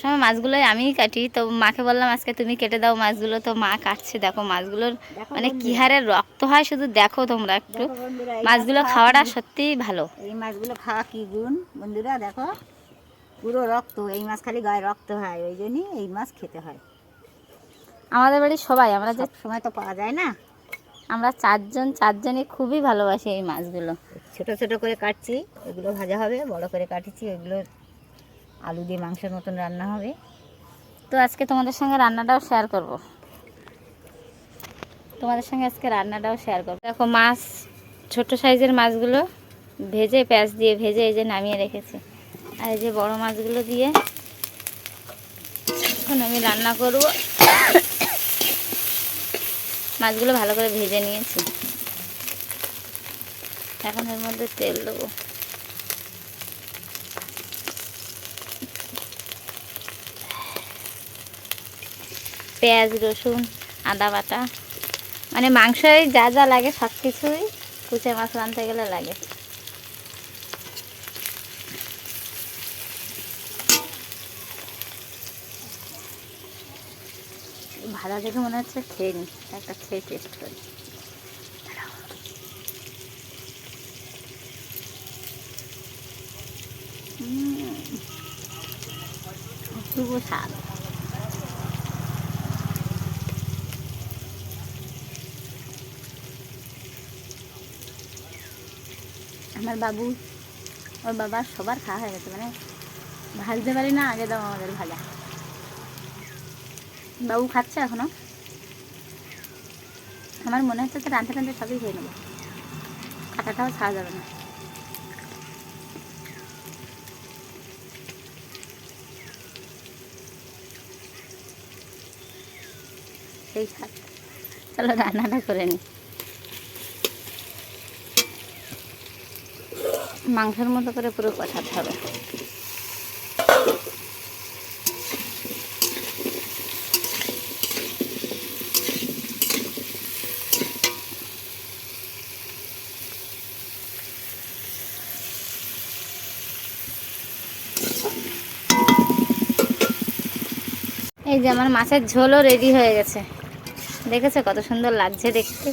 সময় মাছগুলো আমিই কাটি। তো মাকে বললাম আজকে তুমি কেটে দাও মাছগুলো। তো মা কাটছে। দেখো মাছগুলোর মানে কি হারে রক্ত হয় শুধু দেখো তোমরা একটু। মাছগুলো খাওয়াটা সত্যিই ভালো। এই মাছগুলো খাওয়া কি গুণ? বন্ধুরা দেখো পুরো রক্ত। এই মাছ খালি গায়ে রক্ত হয় ওই জন্যই এই মাছ খেতে হয়। আমাদের বাড়ির সবাই আমরা যে সময় তো পাওয়া যায় না। আমরা চারজন চারজনই খুবই ভালোবাসি এই মাছগুলো। ছোট ছোট করে কাটছি। এগুলো ভাজা হবে বড় করে কাটছি এগুলো আলু দিয়ে মাংসের মতন রান্না হবে। তো আজকে তোমাদের সঙ্গে রান্নাটাও শেয়ার করব। তোমাদের সঙ্গে আজকে রান্নাটাও শেয়ার করব। দেখো মাছ, ছোট সাইজের মাছগুলো ভেজে পেঁয়াজ দিয়ে ভেজে এই যে নামিয়ে রেখেছি। আর এই যে বড় মাছগুলো দিয়ে এখন আমি রান্না করব। মাছগুলো ভালো করে ভেজে নিয়েছি। এখন এর মধ্যে তেল দেবো। পেঁয়াজ, রসুন, আদা বাটা। মানে মাংসই যা যা লাগে সব কিছুই কুচে মাছ রাঁধতে গেলে লাগে। ভাজা দেখে মনে হচ্ছে খেয়ে নি, একটা খেয়ে টেস্ট করি। অপূর্ব স্বাদ। আমার বাবু, ওর বাবা সবার খাওয়া হয়ে গেছে মানে ভাজতে পারি না, আগে দাও আমাদের ভাজা। বাবু খাচ্ছে এখনও। আমার মনে হচ্ছে তো রাঁধতে রাঁধতে সবই খেয়ে নেব। কাটাটাও ছাড়া যাবে না। সেই স্বাদ চলো রান্নাটা করে নিই মাংসের মতো করে পুরো কষাতে হবে। এই যে আমার মাছের ঝোলও রেডি হয়ে গেছে। দেখেছে কত সুন্দর লাগছে দেখতে?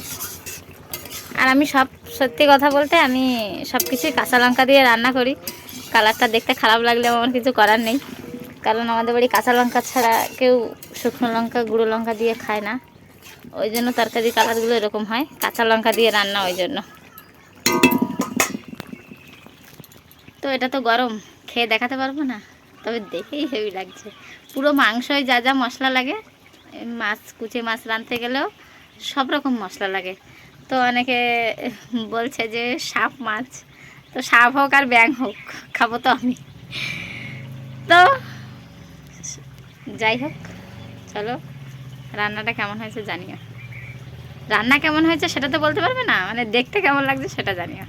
আর আমি সব সত্যি কথা বলতে আমি সব কিছুই কাঁচা লঙ্কা দিয়ে রান্না করি। কালারটা দেখতে খারাপ লাগলে আমার কিছু করার নেই। কারণ আমাদের বাড়ি কাঁচা লঙ্কা ছাড়া কেউ শুকনো লঙ্কা, গুঁড়ো লঙ্কা দিয়ে খায় না। ওই জন্য তরকারি কালারগুলো এরকম হয়, কাঁচা লঙ্কা দিয়ে রান্না ওই জন্য। তো এটা তো গরম, খেয়ে দেখাতে পারব না, তবে দেখেই হেভি লাগছে। পুরো মাংসয় যা যা মশলা লাগে, মাছ, কুচে মাছ রাঁধতে গেলেও সব রকম মশলা লাগে। তো অনেকে বলছে যে সাপ মাছ। তো সাপ হোক আর ব্যাং হোক, খাব তো আমি। তো যাই হোক, চলো, রান্নাটা কেমন হয়েছে জানিও। রান্না কেমন হয়েছে সেটা তো বলতে পারবে না মানে দেখতে কেমন লাগছে সেটা জানিও।